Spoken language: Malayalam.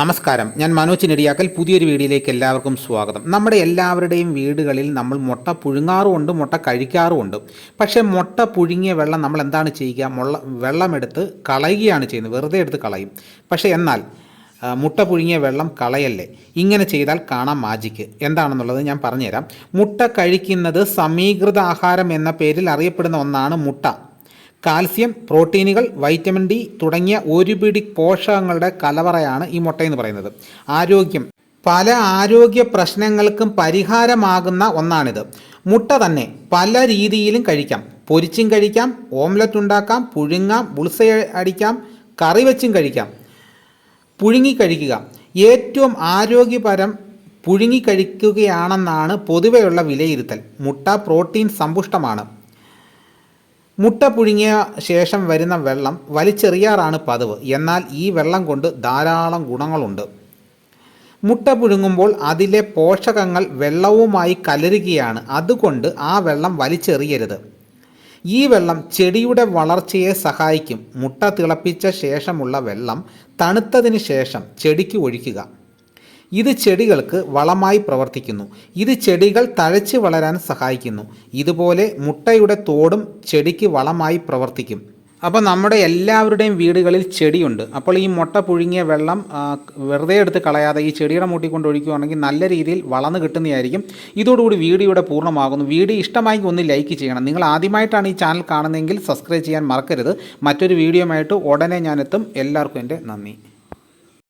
നമസ്കാരം. ഞാൻ മനോജ് നെടിയാക്കൽ. പുതിയൊരു വീഡിയോയിലേക്ക് എല്ലാവർക്കും സ്വാഗതം. നമ്മുടെ എല്ലാവരുടെയും വീടുകളിൽ നമ്മൾ മുട്ട പുഴുങ്ങാറുമുണ്ട് മുട്ട കഴിക്കാറുമുണ്ട്. പക്ഷേ മുട്ട പുഴുങ്ങിയ വെള്ളം നമ്മൾ എന്താണ് ചെയ്യുക? മുള്ള വെള്ളമെടുത്ത് കളയുകയാണ് ചെയ്യുന്നത്. വെറുതെ എടുത്ത് കളയും. പക്ഷേ എന്നാൽ മുട്ട പുഴുങ്ങിയ വെള്ളം കളയല്ലേ? ഇങ്ങനെ ചെയ്താൽ കാണാം മാജിക്ക് എന്താണെന്നുള്ളത് ഞാൻ പറഞ്ഞുതരാം. മുട്ട കഴിക്കുന്നത് സമീകൃത ആഹാരം എന്ന പേരിൽ അറിയപ്പെടുന്ന ഒന്നാണ് മുട്ട. കാൽസ്യം പ്രോട്ടീനുകൾ വൈറ്റമിൻ ഡി തുടങ്ങിയ ഒരു പിടി പോഷകങ്ങളുടെ കലവറയാണ് ഈ മുട്ട എന്ന് പറയുന്നത്. ആരോഗ്യം. പല ആരോഗ്യ പ്രശ്നങ്ങൾക്കും പരിഹാരമാകുന്ന ഒന്നാണിത്. മുട്ട തന്നെ പല രീതിയിലും കഴിക്കാം. പൊരിച്ചും കഴിക്കാം ഓംലറ്റ് ഉണ്ടാക്കാം പുഴുങ്ങാം ബുൾസ അടിക്കാം കറി വെച്ചും കഴിക്കാം. പുഴുങ്ങി കഴിക്കുക. ഏറ്റവും ആരോഗ്യപരം പുഴുങ്ങി കഴിക്കുകയാണെന്നാണ് പൊതുവെയുള്ള വിലയിരുത്തൽ. മുട്ട പ്രോട്ടീൻ സമ്പുഷ്ടമാണ്. മുട്ട പുഴുങ്ങിയ ശേഷം വരുന്ന വെള്ളം വലിച്ചെറിയാറാണ് പതിവ്. എന്നാൽ ഈ വെള്ളം കൊണ്ട് ധാരാളം ഗുണങ്ങളുണ്ട്. മുട്ട പുഴുങ്ങുമ്പോൾ അതിലെ പോഷകങ്ങൾ വെള്ളവുമായി കലരുകയാണ്. അതുകൊണ്ട് ആ വെള്ളം വലിച്ചെറിയരുത്. ഈ വെള്ളം ചെടിയുടെ വളർച്ചയെ സഹായിക്കും. മുട്ട തിളപ്പിച്ച ശേഷമുള്ള വെള്ളം തണുത്തതിന് ശേഷം ചെടിക്ക് ഒഴിക്കുക. ഇത് ചെടികൾക്ക് വളമായി പ്രവർത്തിക്കുന്നു. ഇത് ചെടികൾ തഴച്ച് വളരാൻ സഹായിക്കുന്നു. ഇതുപോലെ മുട്ടയുടെ തോടും ചെടിക്ക് വളമായി പ്രവർത്തിക്കും. അപ്പോൾ നമ്മുടെ എല്ലാവരുടെയും വീടുകളിൽ ചെടിയുണ്ട്. അപ്പോൾ ഈ മുട്ട പുഴുങ്ങിയ വെള്ളം വെറുതെ എടുത്ത് കളയാതെ ഈ ചെടിയുടെ മൂട്ടി കൊണ്ട് ഒഴിക്കുകയാണെങ്കിൽ നല്ല രീതിയിൽ വളർന്ന് കിട്ടുന്നതായിരിക്കും. ഇതോടുകൂടി വീഡിയോയുടെ പൂർണമാകുന്നു. വീഡിയോ ഇഷ്ടമായെങ്കിൽ ഒന്ന് ലൈക്ക് ചെയ്യണം. നിങ്ങൾ ആദ്യമായിട്ടാണ് ഈ ചാനൽ കാണുന്നതെങ്കിൽ സബ്സ്ക്രൈബ് ചെയ്യാൻ മറക്കരുത്. മറ്റൊരു വീഡിയോയുമായിട്ട് ഉടനെ ഞാനെത്തും. എല്ലാവർക്കും എന്റെ നന്ദി.